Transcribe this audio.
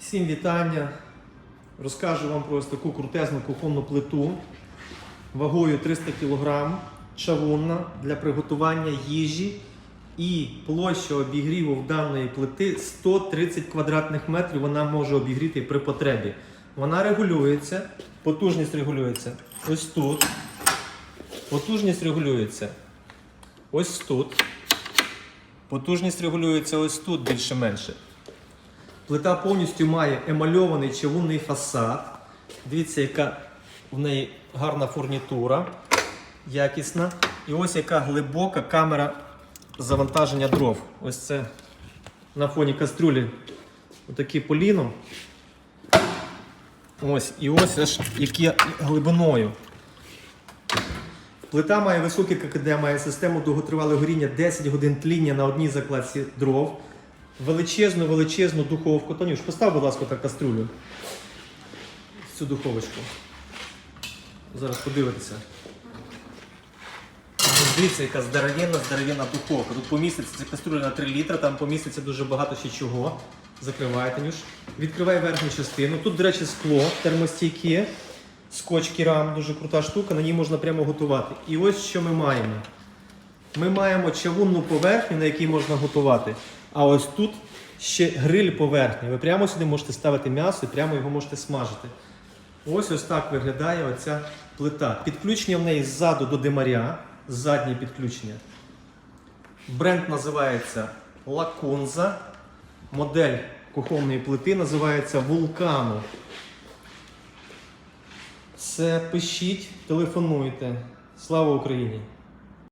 Всім вітання. Розкажу вам про ось таку крутезну кухонну плиту вагою 300 кг, чавунна для приготування їжі і площа обігріву в даної плити 130 квадратних метрів. Вона може обігріти при потребі. Вона регулюється, потужність регулюється ось тут. Потужність регулюється ось тут. Потужність регулюється ось тут більше-менше. Плита повністю має емальований чавунний фасад. Дивіться, яка в неї гарна фурнітура, якісна. І ось яка глибока камера завантаження дров. Ось це на фоні кастрюлі отакі поліно. Ось, і ось аж які глибиною. Плита має високе ККД, має систему довготривалого горіння 10 годин тління на одній закладці дров. Величезну, величезну духовку. Танюш, постав, будь ласка, так кастрюлю. Цю духовочку. Зараз подивитися. Дивіться, яка здоровенна, здоровенна духовка. Тут поміститься ця каструля на 3 літри, там поміститься дуже багато ще чого. Закривай, Танюш. Відкривай верхню частину. Тут, до речі, скло термостійке, скотч керам, дуже крута штука, на ній можна прямо готувати. І ось що ми маємо. Ми маємо чавунну поверхню, на якій можна готувати. А ось тут ще гриль поверхня. Ви прямо сюди можете ставити м'ясо і прямо його можете смажити. Ось ось так виглядає оця плита. Підключення в неї ззаду до димаря, заднє підключення. Бренд називається Лакунза. Модель кухонної плити називається Вулкану. Все, пишіть, телефонуйте. Слава Україні!